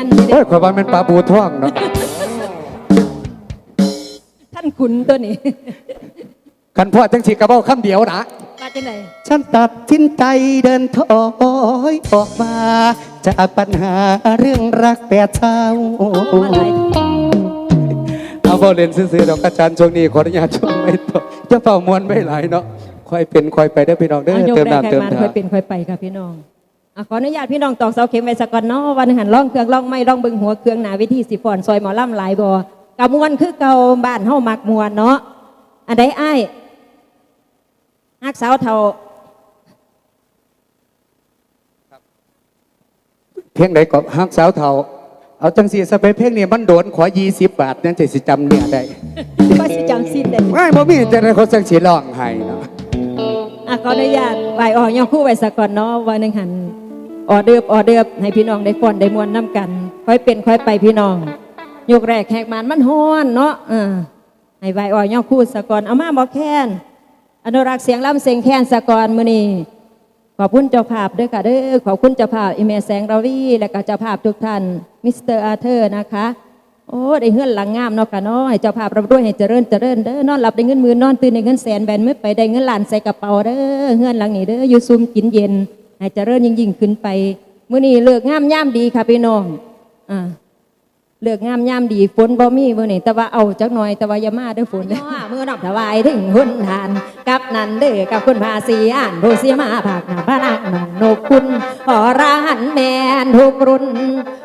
อันนี้โอ้ยข่อยว่ามันปลาบูท่องเนาะท่านขุนตัวนี้ คันพ่อจังสิกระเบ้าคำเดียวนะมาที่ไหนฉันตัดสินใจเดินถอยออกมาจากปัญหาเรื่องรักแปดเช้ามาหลายเอาเบาเล่นซื่อๆดอกกระจานช่วงนี้ขออนุญาตช่วงไม่ต่อจะเป่ามวนไม่หลายเนาะค่อยเป็นค่อยไปได้อพี่น้องเด้อเอายกเติมแรกน้ำแขเติกมมันทา ค่อยเป็นค่อยไปค่ะพี่น้องอะ ขออนุญาตพี่น้องตอกเสาเข็มไว้สักก่อนเนาะวันหันล่องเครื่องล่องไม่ล่องเบึงหัวเครื่องหนาวิธีสิฟอนซอยหมอลำหลายบ่กะมวนคือเก่าบ้านเฮามักมวนเนาะอันใดอ้ายฮักสาวเฒ่าเพลงไหนก็ฮักสาวเทาเอาจังสีสเปเพลงนี้มันโดนขอ20บาทนั่นจะสิจำเนี่ยได้ก็สิจำสิ้นได้ไม่บ่มีจะได้เขาจังสีร้องให้เนาะอะขออนุญาตไหวออกยองคู่ไว้สักก่อนเนาะวันหนึ่งหัน ออเดิบออเดิบให้พี่น้องได้ฟอนได้มวนน้ำกัน ค่อยเป็นค่อยไปพี่น้องยกแรกแขกมันมันฮ้อนเนาะเออให้ไหวออกยอคู่สักอนเอามาบอกแค้นอนุรักษ์เสียงล่ำเสียงแค้นสักอนมือนี้ขอบคุณเจ้าภาพด้วยค่ะเด้อขอบคุณเจ้าภาพอีเมแสงราวีและก็เจ้าภาพทุกท่านมิสเตอร์อาเธอร์นะคะโอ้ได้เฮือนหลังงามเนาะค่ะเนาะให้เจ้าภาพรับด้วยให้เจริญเจริญเด้อนอนหลับได้เงินมื่นอนตื่นได้เงินแสนแบนมือไปได้เงินล้านใส่กระเป๋าเด้อเฮือนหลังนี้เด้ออยู่ซุมกินเย็น ให้เจริญยิ่งยิ่งขึ้นไปเมื่อนี้เลิกงามย่ามดีค่ะพี่น้องอ่า เลิกงามย่ามดีฝนบ่มีมื้อนี้แต่ว่าเอาจักหน่อยแต่ว่าอย่ามาเด้อฝนเด้อมื้อนอกถวายถึงหุ่นทาน กับนันเด้อกับคุณภาษีอ่านผู้เสียมาภาคหน้าพระนักน้องนกคุณขอราหันแมนทุกรุ่น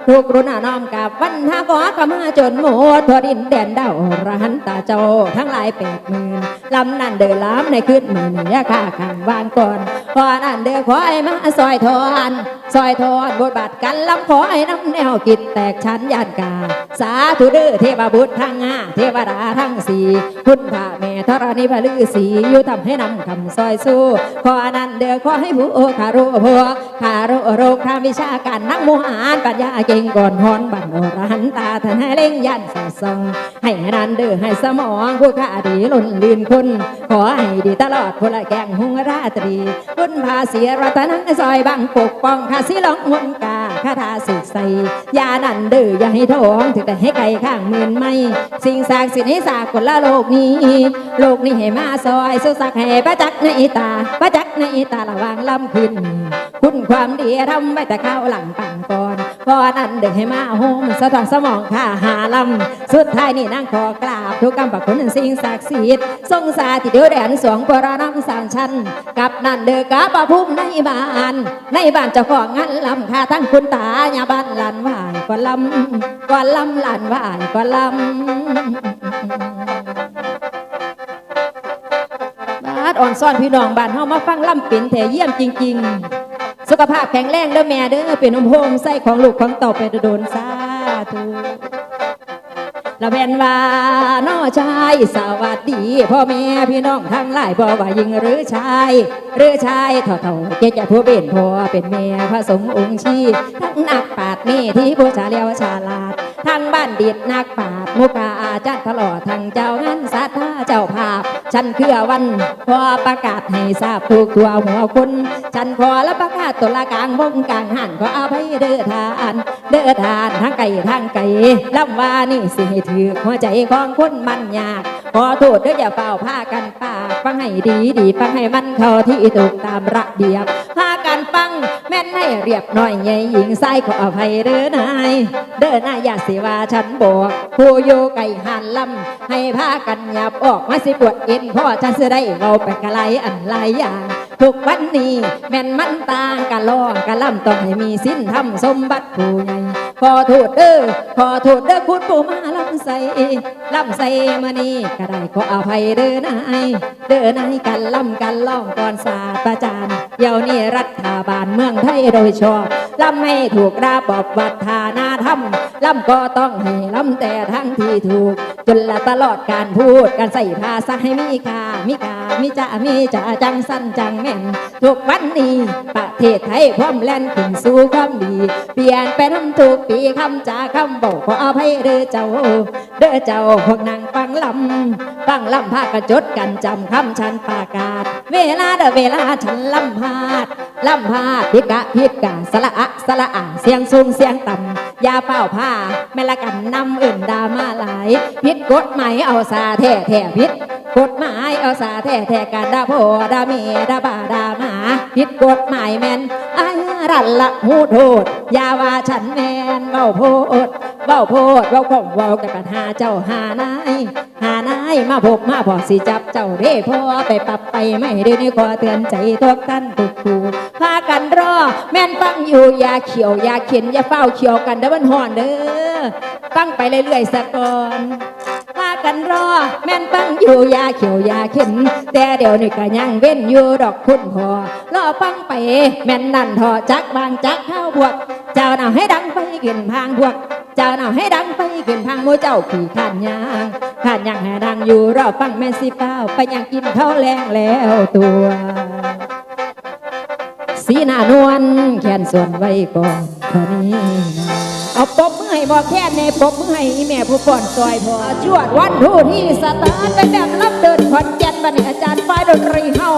ทุกรุ่นน้อมกับวันทาขอขมาจนหมดทั่วดินแดนดาวระหันตาเจ้าทั้งหลายแปดหมื่นลำนั่นเดินล้ำในขึ้นมือนี่ยาค่าขังวางก่อนขอนั่นเดือขอให้มาซอยทอนซอยทอนบทบาทกันลำขอให้น้ำแนวกิจแตกชั้นยานกาสาธุเด้อเทวบุตรทั้งห้าเทวดาทั้งสี่คุณพระแม่ธรณีพระฤาษีอยู่ทำให้นำคำซอยสู้ขออนั่นเดือขอให้ผู้โอคารุพัวคารุโรคาวิชาการนักโมหานปัญญาเก่งก่อนฮอนบันโอรหันตาท่านให้เล่งยันสอดส่องให้นันเดือให้สมองผู้ข้าดีล้นลืนคุณขอให้ดีตลอดพละแกงหงราตรีคุณภาษียรัตนังซอยบังปกป้องข้าสิลองมนกาคาถาสึกใสยานันเดืออย่าให้โทองถึงแต่ให้ไก่ข้างหมื่นไม่ สิ่งศักดิ์สิทธิ์ให้สากลละโลกนี้ โลกนี้ให้มาซอยสุสักให้ประจักษ์ในตาประจักษ์ในตาระวางลำขึ้นคุณความดีทำไว้แต่ข้าวหลังปังก่อน ก่อนนั้นเด็กให้มาโฮมสะท้อนสมองข้าหาลำสุดท้ายนี่นั่งขอกราบทุกกรรมประคุณสิ่งศักดิ์สิทธิ์ทรงสาธิตเดียวแดนสวงปรน้ำสามชั้นกับนั่นเด็กกาปะพุ่มในบ้าน ในบ้านเจ้าของงานลำค่าทั้งคุณตาญาบ้านลานวายก่อนลำก่อนลำลานวายก่อนลำบาดอ่อนซ่อนพี่น้องบ้านเฮามาฟังล่ำเป็นแถเยี่ยมจริง ๆ สุขภาพแข็งแรงเด้อแม่เด้อเป็นอมโฮมไส้ของลูกของเต่าไปโดนสาธุละแม่นว่าน้อชายสวัสดีพ่อแม่พี่น้องทั้งหลายบ่ว่าหญิงหรือชาย หรือชายเท่าเกจะผู้เป็นพ่อเป็นแม่พระสงฆ์องค์ชีทั้งนักปราดเมที่ผู้ชาเลียวชาลาดทั้งบ้านดิดนักปราดมุกาอาจารย์ตลอดทั้งเจ้างานสัทธาเจ้าภาพ ฉันเพื่อวันพอประกาศให้ทราบทุกตัวหัวคนฉันขอรับประกาศตุลากลางวงกลางหันขออภัยเด้อทาน เด้อทานทางไก่ทางไก่ลำว่านี่สิให้ถือหัวใจของคนมันยาก ขอโทษเด้ออย่าเฝ้าพากันปาฟังให้ดีดีฟังให้มันเข้าที่ถูกตามระเบียบพากันฟังแม่นให้เรียบหน่อยใหญ่หญิงไส้ขออภัยเด้อนาย เด้อนายอย่าสิว่าฉันบอกผู้อยู่ไก่หันลำให้พากันหยับออกมาสิปวดเอ็นพ่อฉันจะได้เราไปกะไรอันหลายอย่างทุกวันนี้แม่นมันต่างกันลองกันล่ำต้องให้มีสิ้นทำสมบัติผู้ใหญ่ ขอโทษเด้อขอโทษเด้อคุณผู้มาลำใส่ลำใส่มานี่ก็ได้ขออภัยเด้อนายเด้อนายกันล่ำกันล่องก่อนศาสตราจารย์ เดี๋ยวนี้รัฐบาลเมืองไทยโดยชอบลำให้ถูกระบอบวัฒนธรรมลำก็ต้องให้ลำแต่ทั้งที่ถูก จนละตลอดการพูดการใส่ภาษาให้มีค่ามีค่ามีจะมีจะจังสั้นจังแม่นทุกวันนี้ประเทศไทยพร้อมแล่นขึ้นสู่ความดี เปลี่ยนไปทำทุกปีคำจาคำบอกขออภัยเด้อเจ้า เด้อเจ้าพวกนางฟังลำฟังลำพากระจดกันจำคำฉันประกาศ เวลาเด้อเวลาฉันลำพาด ลำพาพิกะพิกะสละอะสละอะเสียงสูงเสียงต่ำยาเป้าผ้าแม่ละกันนำอื่นดามาหลายพิษกฎหมายเอาสาแท้แท้พิษกฎหมายเอาสาแท้แท้การดาโพดาเมดาบาดาหมาพิษกฎหมายแมนอารันละหูโทษยาว่าฉันแมนเว้าโพดเว้าโพดเว้าข่มเว้ากับปัญหาเจ้าหานายหานายมาพบมาพอสิจับเจ้าเด้พอไปปรับไปไม่เดี๋ยวนี้ขอเตือนใจทุกท่านทุกครู พากันรอ แม่นฟังอยู่ยาเขียวยาเข็นยาเฝ้าเขียวกันเด้อมันห่อนเด้อฟังไปเรื่อยๆสะก่อนพากันรอ แม่นฟังอยู่ยาเขียวยาเข็นแต่เดี๋ยวนี้ก็ยังเว้นอยู่ดอกคุณพอรอฟังไป แม่นนั่นทอจักบางจักเข้าพวก เจ้าหน่าให้ดังไปขึ้นพางพวกเจ้าหน่าให้ดังไปขึ้นทางหมูเจ้าขี่ขันยางขันยางให้ดังอยู่รอฟังแม่สิเป้าไปยังกินข้าวแรงแล้วตัว สีหน้านวลแขนส่วนไว้ก่อนเท่านี้เอาปบมือให้บอกแค่ในปบมือให้อีแม่ผู้ป้อนซอยพอจวดวันทูที่สตาร์ทไปแบบรับเดินขอนแก่นบันนี้อาจารย์ฝ่ายดนตรีเฮา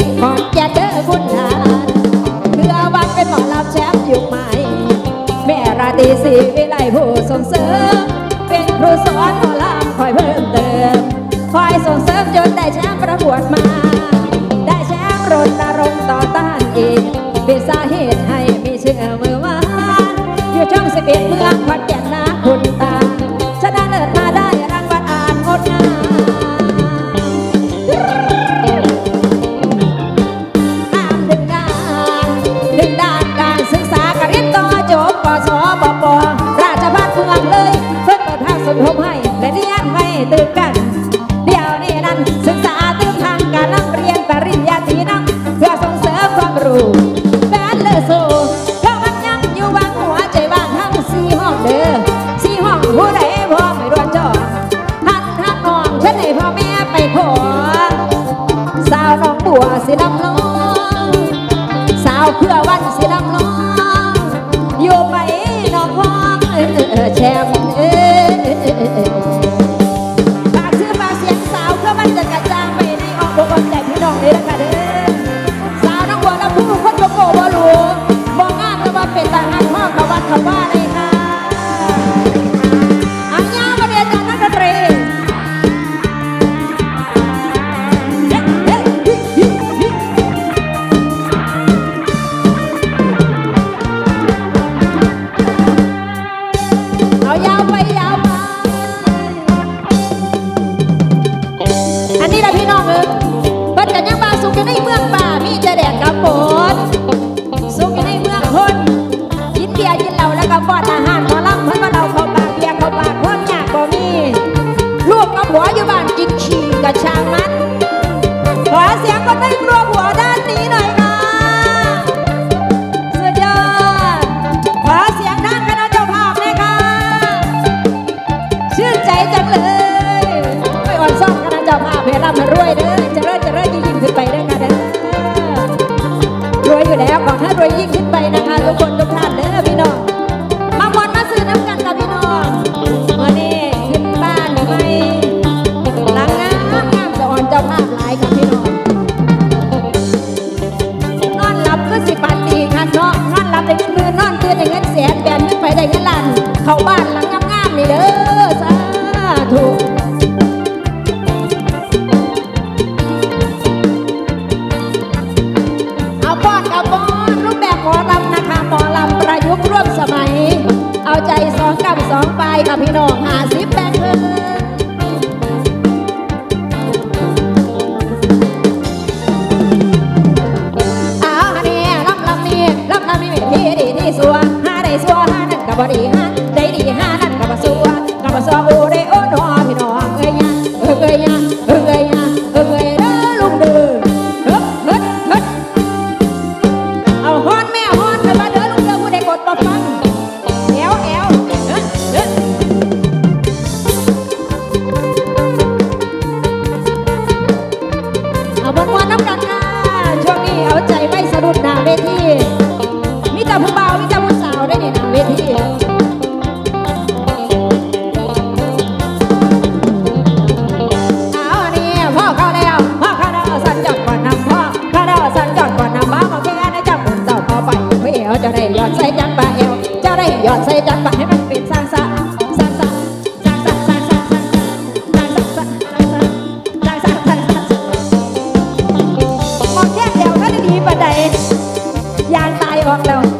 านเสรีขอนแก่นเจอคุณนาเพื่อวันเป็นหมอลำแชมป์อยู่ใหม่ แม่ราตรีสีวิไลผู้ส่งเสริม เป็นครูสอนหมอลำคอยเพิ่มเติม คอยส่งเสริมจนได้แชมป์ประกวดมา ได้แชมป์รณรงค์ต่อต้านอีกเป็นสา 好吧。 ใดยางตายออกแล้ว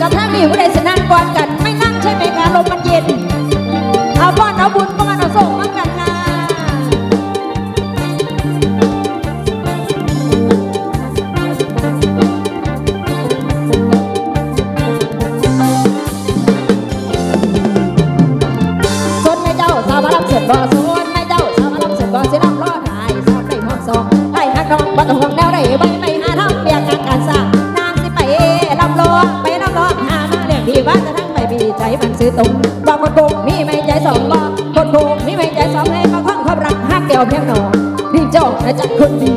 กับทางนี้ผู้ใดสนั่งก่อนกัน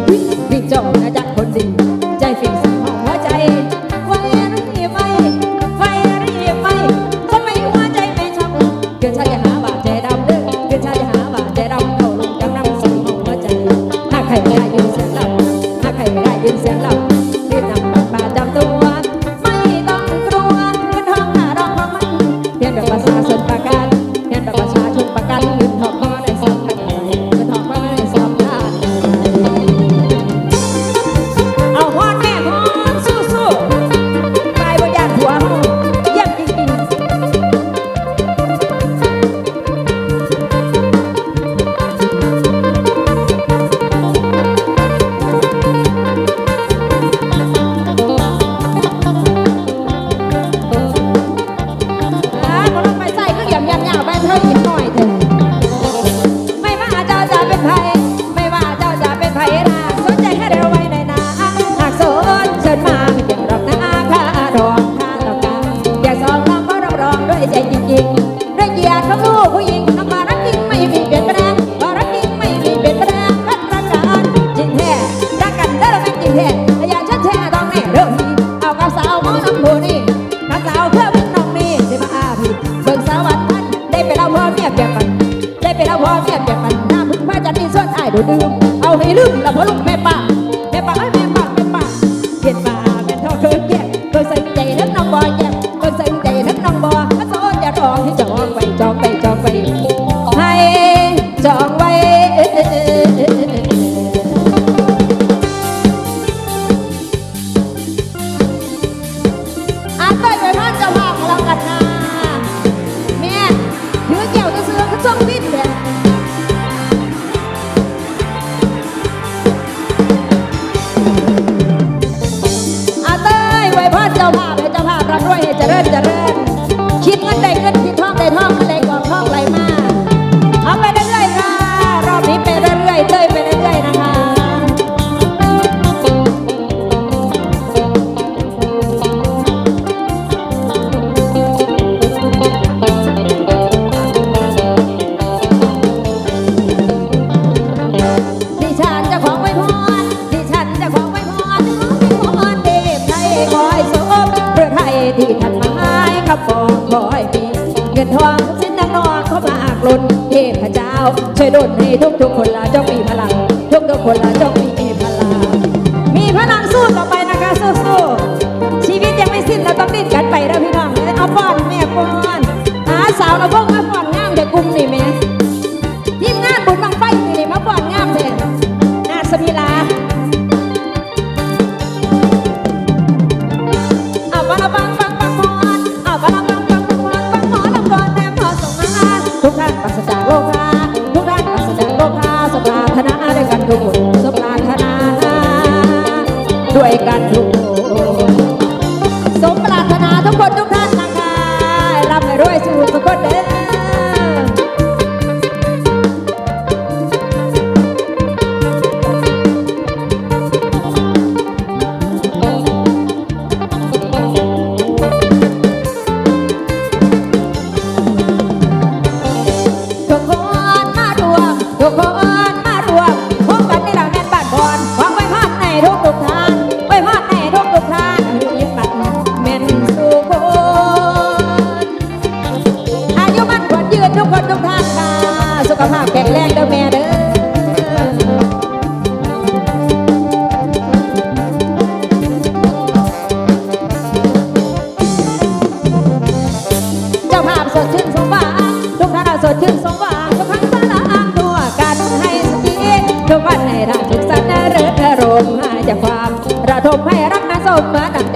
beat, beat. ผู้นี้นักสาวเพื่อพึ่งน้องนีได้มาอาพี่เบิ่งสาววันมันได้ไปเล่าพ่อเมียเปลี่ยนมันได้ไปเล่าพ่อเมียเปลี่ยนมันหน้าพึ่งพระจันทร์ที่ส่วนไอ้ายดูดื่มเอาให้ลืมแล้วพอลุกแม่ vete, vete. ดเทพเจ้า ช่วยดลให้ทุกทุกคนลรเจ้ามีพลัง ทุกทุกคนลรเจ้ามีพลัง มีพลังสู้ต่อไปนะคะสู้ๆชีวิตยังไม่สิ้นเราต้องดิ้นกันไปแล้พี่น้องเอาฟ้อนแม่ป้อนหาสาวเราพวก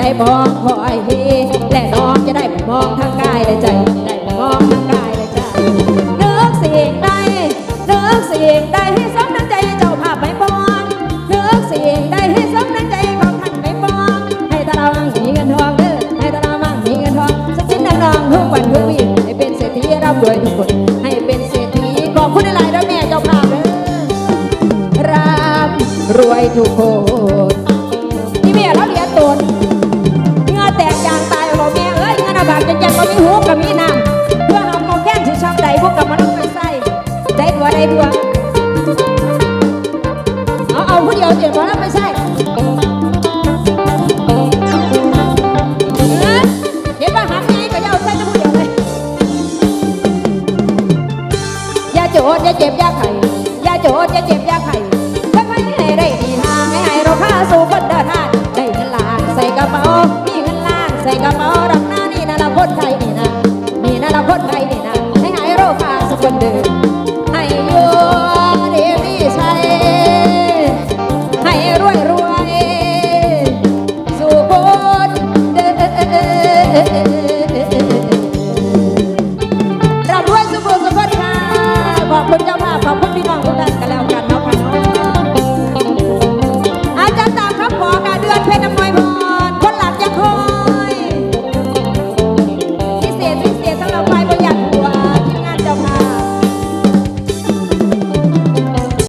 ได้มองคอยและน้องจะได้มองทั้งกายและใจได้มองทั้งกายและใจเลือกสียงใดเลือกสียงใดให้สมน้ำใจเจ้าภาพไม่ปอนเลือกสียงใดให้สมน้ำใจของท่านไม่ปอนให้ตาเรามั่งมีเงินทองเด้อให้ตาเรามั่งมีเงินทองสักชิ้นนางนองทุกวันทุกวีให้เป็นเศรษฐีร่ำรวยทุกคนให้เป็นเศรษฐีขอบคุณหลายๆด้วแม่เจ้าภาพเด้อร่ำรวยทุกคน บัวเอาเอาผู้เดียวเจ็บพอแล้วไม่ใช่